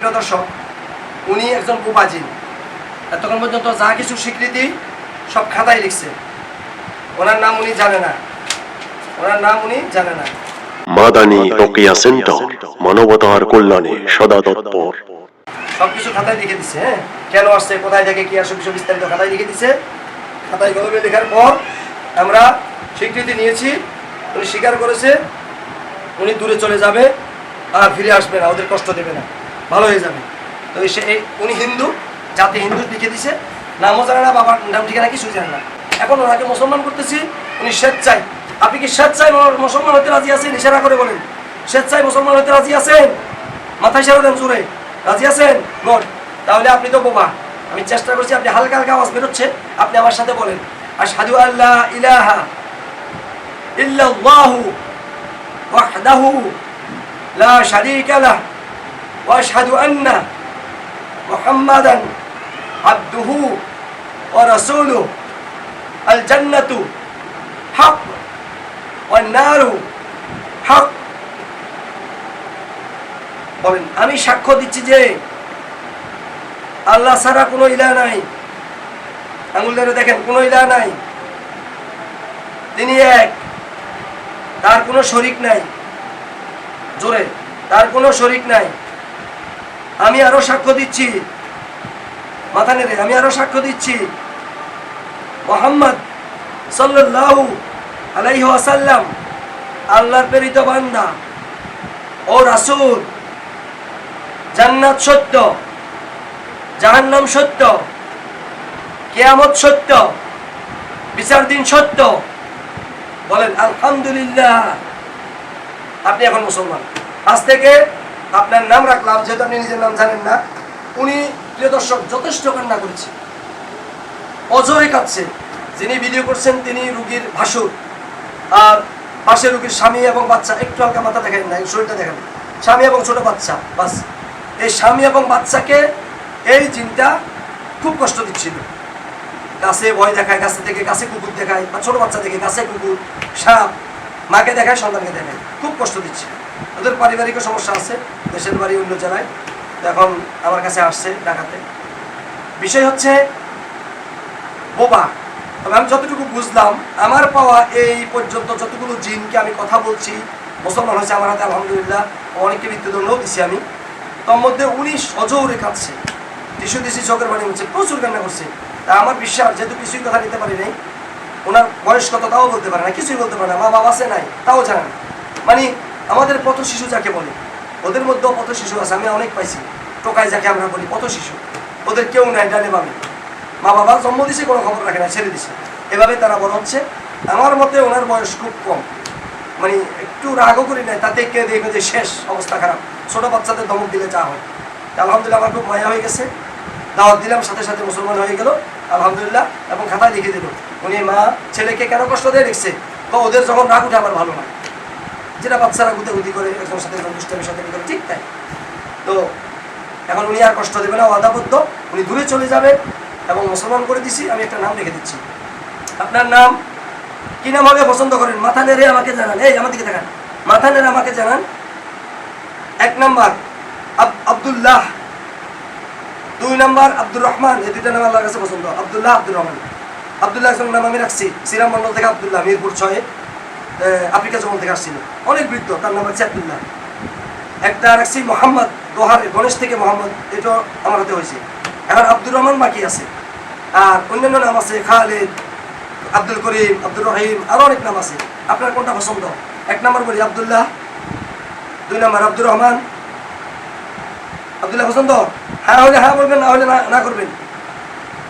প্রিয় দর্শক উনি একজন বোবাজিন এতক্ষণ পর্যন্ত যা কিছু স্বীকৃতি সব খাতায় লিখছে। ওনার নাম উনি জানে না। ওনার নাম উনি জানে না। মাদানী সেন্টার মানবতার কল্যাণে সদা তৎপর সব কিছু খাতায় লিখে দিছে হ্যাঁ? কেন আসছে কোথায় থেকে কি আসে কিছু বিস্তারিত খাতায় লিখে দিছে। খাতায় কলমে লেখার পর আমরা স্বীকৃতি নিয়েছি উনি স্বীকার করেছে উনি দূরে চলে যাবে আর ফিরে আসবে না ওদের কষ্ট দেবে না। ভালো হয়ে যাবে। তো সে উনি হিন্দু, জাতি হিন্দু লিখে দিছে। নামও জানে না বাবার নাম ঠিকানা কিছুই জানে না। এখন ওনাকে মুসলমান করতেছি, উনি স্বেচ্ছায়। আপনি কি স্বেচ্ছায় মু- মুসলমান হতে রাজি আছেন? ইশারা করে বলেন। স্বেচ্ছায় মুসলমান হতে রাজি আছেন? মাথায় ইশারা দেন জোরে। রাজি আছেন? গুড তাহলে আপনি তো বোবা। আমি চেষ্টা করছি, আপনি হালকা হালকা আওয়াজ বেরোচ্ছে, আপনি আমার সাথে বলেন। আর সাধু আল্লাহ ইলাহা ইল্লাল্লাহু ওয়াহদাহু লা শারীকা লাহ। আবদুহু ওয়া রাসূলুহু আল জান্নাতু হক ওয়ান নারু হক বলেন, আমি সাক্ষ্য দিচ্ছি যে আল্লাহ ছাড়া কোনো ইলা নাই। আঙুল ধরে দেখেন, কোনো ইলা নাই। তিনি এক, তার কোনো শরিক নাই। জোরে, তার কোনো শরিক নাই। আমি আরও সাক্ষ্য দিচ্ছি। মাথা নেড়ে, আমি আরও সাক্ষ্য দিচ্ছি। মোহাম্মদ সাল্লাল্লাহু আলাইহি ওয়াসাল্লাম, আল্লাহর প্রেরিত বান্দা ও রাসূল। জান্নাত সত্য, জাহান্নাম সত্য, কেয়ামত সত্য বিচার দিন সত্য। বলেন, আলহামদুলিল্লাহ। আপনি এখন মুসলমান। আজ থেকে আপনার নাম রাখলাম, যেহেতু আপনি নিজের নাম জানেন না, উনি প্রিয় দর্শক যথেষ্ট কান্না করেছে। অজয় কাঁদছে। যিনি ভিডিও করছেন, তিনি রুগীর ভাসুর। আর পাশে রুগীর স্বামী এবং বাচ্চা, একটু হালকা মাথা দেখেন না শরীরটা দেখেন স্বামী এবং ছোট বাচ্চা, বাস। এই স্বামী এবং বাচ্চাকে এই চিন্তা খুব কষ্ট দিচ্ছিল। গাছে ভয় দেখায় গাছে থেকে গাছে কুকুর দেখায়, বা ছোট বাচ্চা থেকে গাছে কুকুর, সাপ, মাকে দেখায়, সন্তানকে দেখায়। খুব কষ্ট দিচ্ছে ওদের পারিবারিক সমস্যা আছে, দেশের বাড়ি অন্য জেলায়। এখন আমার কাছে আসছে ঢাকাতে। বিষয় হচ্ছে, বোবা, তবে আমি যতটুকু বুঝলাম, আমার পাওয়া এই পর্যন্ত যতগুলো জিনকে আমি কথা বলছি, মুসলমান হয়েছে আমার হাতে, আলহামদুলিল্লাহ, অনেককে মৃত্যুদণ্ডও দিছি আমি। তার মধ্যে উনি সজৌরে কাঁদছে টিসু দিছি, চোখের পানি হচ্ছে প্রচুর কান্না করছে। তা আমার বিশ্বাস, যেহেতু কিছুই কথা নিতে পারি নাই, ওনার বয়স কত তাও বলতে পারে না, কিছুই বলতে পারে না, মা বাবা আছে নাই, তাও জানে মানে আমাদের পথ শিশু যাকে বলে, ওদের মধ্যেও পথ শিশু আছে, আমি অনেক পাইছি। টোকায় যাকে আমরা বলি পথ শিশু। ওদের কেউ নাই, ডানে বামে। মা বাবা জন্ম দিছে, কোনো খবর রাখে না, ছেড়ে দিছে। এভাবে তারা বড় হচ্ছে। আমার মতে ওনার বয়স খুব কম। মানে একটু রাগও করি নাই, তাতে কে দেখবে যে শেষ অবস্থা খারাপ। ছোট বাচ্চাদের ধমক দিলে যা হয়। আলহামদুলিল্লাহ আমার খুব মায়া হয়ে গেছে। দাওয়াত দিলাম, সাথে সাথে মুসলমান হয়ে গেল। আলহামদুলিল্লাহ, এবং খাতায় লিখে দিল। উনি মা, ছেলেকে কেন কষ্ট দিয়ে লিখছে? তো ওদের যখন রাগ উঠে আমার ভালো নয় যেটা বাচ্চারা গুতে করে, একজনের সাথে একজন দুষ্টামির সাথে করে, ঠিক তাই। তো এখন উনি আর কষ্ট দেবে না ওয়াদাবদ্ধ উনি দূরে চলে যাবে এবং মুসলমান করে দিছি, আমি একটা নাম রেখে দিচ্ছি। আপনার নাম? কি নাম হবে? পছন্দ করেন। মাথা নেড়ে আমাকে জানান। এই আমার দিকে দেখান। মাথা নেড়ে আমাকে জানান। এক নাম্বার, আব- আব্দুল্লাহ। দুই নাম্বার, আব্দুর রহমান। এই দুইটা নাম আল্লাহর কাছে পছন্দ। আবদুল্লাহ, আব্দুর রহমান। আব্দুল্লাহ নাম আমি রাখছি। শ্রীরাম মন্ডল থেকে আব্দুল্লাহ, মিরপুর ছয়ে। আফ্রিকা জঙ্গল থেকে আসছিল। অনেক বৃদ্ধ, তার নাম হচ্ছে আব্দুল্লাহ। একটা রাখছি মোহাম্মদ, দোহারে গণেশ থেকে মোহাম্মদ এটা আমার হাতে হয়েছে। এখন আব্দুর রহমান বাকি আছে। আর অন্যান্য নাম আছে খালেদ, আব্দুল করিম, আব্দুর রহিম আরও অনেক নাম আছে। আপনার কোনটা পছন্দ? এক নম্বর বলি আব্দুল্লাহ, দুই নম্বর আব্দুর রহমান। আব্দুল্লাহ পছন্দ? হ্যাঁ হলে হ্যাঁ বলবেন, না হলে না না করবেন।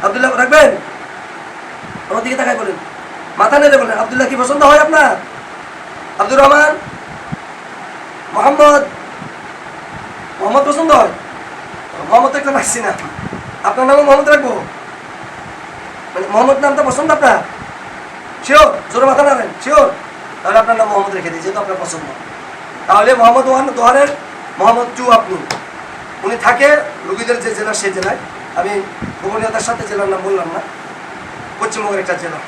আব্দুল্লাহ রাখবেন? আমার দিকে তাকাই বলেন। মাথা নেড়ে বলেন, আব্দুল্লাহ কি পছন্দ হয় আপনার? আব্দুর রহমান, মোহাম্মদ মোহাম্মদ পছন্দ হয় মোহাম্মদ একটা রাখছি না। আপনার নামও মোহাম্মদ রাখব? মানে মোহাম্মদ নামটা পছন্দ আপনার? শিওর জোরে মাথা নাড়েন শিওর তাহলে আপনার নাম মোহাম্মদ রেখে দিই, যেহেতু আপনার পছন্দ। তাহলে মোহাম্মদ ওয়ান, দোহারের মোহাম্মদ টু আপনি। উনি থাকে রুগীদের যে জেলা, সেই জেলায়। আমি গোপনীয়তার সাথে জেলার নাম বললাম না। পশ্চিমবঙ্গের একটা জেলা।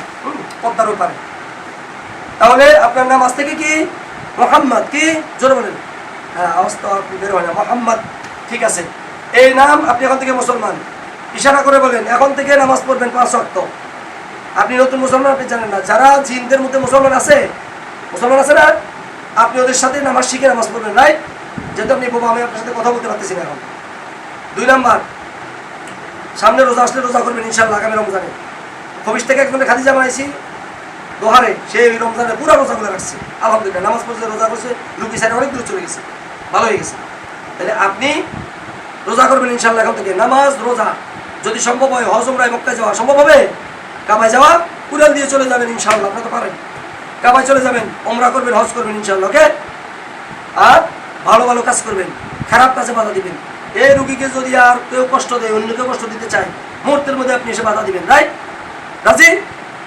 পদ্মার ওপারে। তাহলে আপনার নাম আজ থেকে কি? মোহাম্মদ, কি? জোরে বলেন। হ্যাঁ আওয়াজ তো আপনি বের হয় না মোহাম্মদ, ঠিক আছে। এই নাম আপনি এখন থেকে মুসলমান। ইশারা করে বলেন, এখন থেকে নামাজ পড়বেন পাঁচ অক্ত আপনি নতুন মুসলমান, আপনি জানেন না। যারা জিনদের মধ্যে মুসলমান আছে মুসলমান আছে না? আপনি ওদের সাথে নামাজ শিখে নামাজ পড়বেন রাইট যেহেতু আপনি বাবা, আমি আপনার সাথে কথা বলতে পারতেছি না এখন। দুই নাম্বার, সামনে রোজা আসলে রোজা করবেন ইনশাল্লাহ আগামী রমজানে। খবিস থেকে একজনের খাদিজা বানাইছি। দোহারে সে এই রমজানে পুরো রোজা করে রাখছে। আলহামদুলিল্লাহ, নামাজ পড়ছে, রোজা করছে রুগী সাইডে অনেক দূর চলে গেছে। ভালো হয়ে গেছে। তাহলে আপনি রোজা করবেন ইনশাল্লাহ এখন থেকে। নামাজ, রোজা, যদি সম্ভব হয়, হজ উমরায় মক্কায় যাওয়া সম্ভব হবে? কাবায় যাওয়া কুরান দিয়ে চলে যাবেন ইনশাল্লাহ আপনার তো পারেন। কাবায় চলে যাবেন ওমরা করবেন, হজ করবেন ইনশাল্লাহ ওকে? আর ভালো ভালো কাজ করবেন। খারাপ কাজে বাধা দিবেন। এই রুগীকে যদি আর কেউ কষ্ট দেয় অন্য কেউ কষ্ট দিতে চায়, মুহূর্তের মধ্যে আপনি এসে বাধা দিবেন, রাইট? রাজি?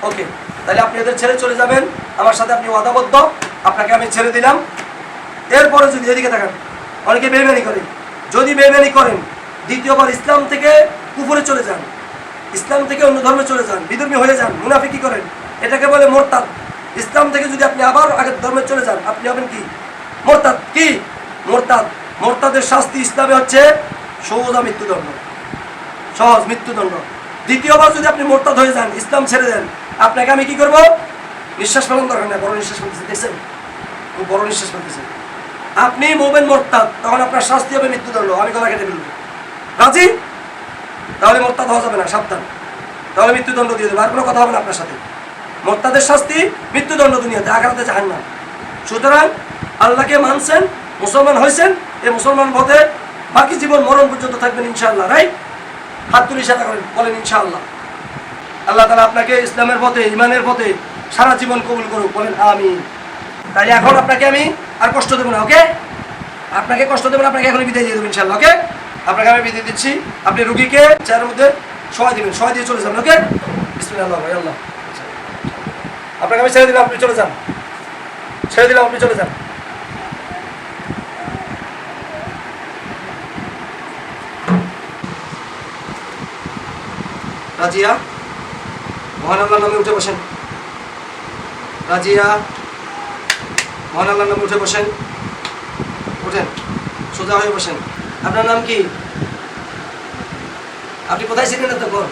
ওকে তাহলে আপনি এদের ছেড়ে চলে যাবেন। আমার সাথে আপনি ওয়াদাবদ্ধ। আপনাকে আমি ছেড়ে দিলাম। এরপরে যদি এদিকে থাকেন, অনেকে বেইমানি করে। যদি বেইমানি করেন, দ্বিতীয়বার ইসলাম থেকে কুপুরে চলে যান। ইসলাম থেকে অন্য ধর্মে চলে যান। বিধর্মী হয়ে যান মুনাফি মুনাফিকি করেন। এটাকে বলে মোরতাদ। ইসলাম থেকে যদি আপনি আবার আগের ধর্মে চলে যান, আপনি হবেন কি? মোরতাদ। কি? মোরতাদ। মোরতাদের শাস্তি ইসলামে হচ্ছে সৌদা মৃত্যুদণ্ড। সহজ মৃত্যুদণ্ড। দ্বিতীয়বার যদি আপনি মোরতাদ হয়ে যান, ইসলাম ছেড়ে দেন, আপনাকে আমি কি করব? নিঃশ্বাস ফেলান দরকার না বড় নিঃশ্বাস ফেলতেছে, দেখছেন? খুব বড় নিঃশ্বাস ফেলতেছে। আপনি মোবেন মোরতাদ, তখন আপনার শাস্তি হবে মৃত্যুদণ্ড, আমি গলা কেটে ফেলব। রাজি? তাহলে মোরতাদ হওয়া যাবে না, সাবধান। তাহলে মৃত্যুদণ্ড দিয়ে দেবে, আর কোনো কথা হবে না আপনার সাথে। মোরতাদের শাস্তি মৃত্যুদণ্ড দুনিয়াতে আগারাতে জাহান না সুতরাং আল্লাহকে মানছেন, মুসলমান হয়েছেন এই মুসলমান পথে বাকি জীবন মরণ পর্যন্ত থাকবেন ইনশাআল্লাহ, রাইট? হাত তুলে ইশারা করেন, বলেন ইনশাআল্লাহ। আল্লাহ তালা আপনাকে ইসলামের পথে ইমানের পথে সারা জীবন কবুল করুক, বলেন আমি তাহলে এখন আপনাকে আমি আর কষ্ট দেবো না, ওকে? আপনাকে কষ্ট দেবো না, আপনাকে এখন বিদায় দিয়ে দেবো ইনশাল্লাহ ওকে? আপনাকে আমি বিদায় দিচ্ছি। আপনি রুগীকে চেয়ারের মধ্যে সহায় দিবেন সহায় দিয়ে চলে যাবেন, ওকে? বিসমিল্লাহ ভাই আল্লাহ আপনাকে আমি ছেড়ে দিলাম, আপনি চলে যান। ছেড়ে দিলাম, আপনি চলে যান। রাজিয়া, মহান আল্লাহর নামে উঠে বসেন। রাজিয়া, মহান আল্লাহর নামে উঠে বসেন। উঠেন সোজা হয়ে বসেন। আপনার নাম কি? আপনি কোথায় ছিলেন না এতক্ষণ?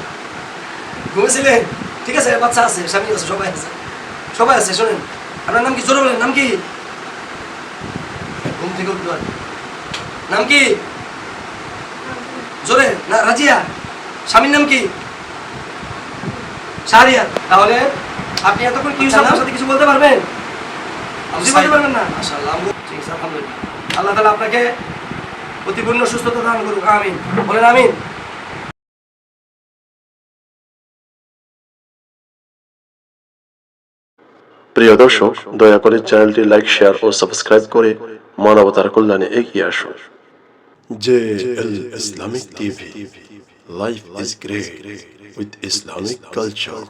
ঘুমেছিলেন ঠিক আছে, বাচ্চা আছে, স্বামী আছে, সবাই আছে। সবাই আছে, শোনেন। আপনার নাম কি? জোরে বলেন, নাম কি? ঘুম থেকে উঠল। নাম কি? জোরে, না, রাজিয়া। স্বামীর নাম কি? তাহলে আপনি এতক্ষণ কি হয়েছে আমার সাথে কিছু বলতে পারবেন? কিছু বলতে পারবেন না? মাশাআল্লাহ ঠিক আছে আলহামদুলিল্লাহ। আল্লাহ তাআলা আপনাকে প্রতিপূর্ণ সুস্থতা দান করুক। আমিন। বলেন আমিন। প্রিয় দর্শক দয়া করে চ্যানেলটি লাইক শেয়ার ও সাবস্ক্রাইব করে মানবতার কল্যাণে এগিয়ে আসুন। J L Islamic TV. Life is great with Islamic culture.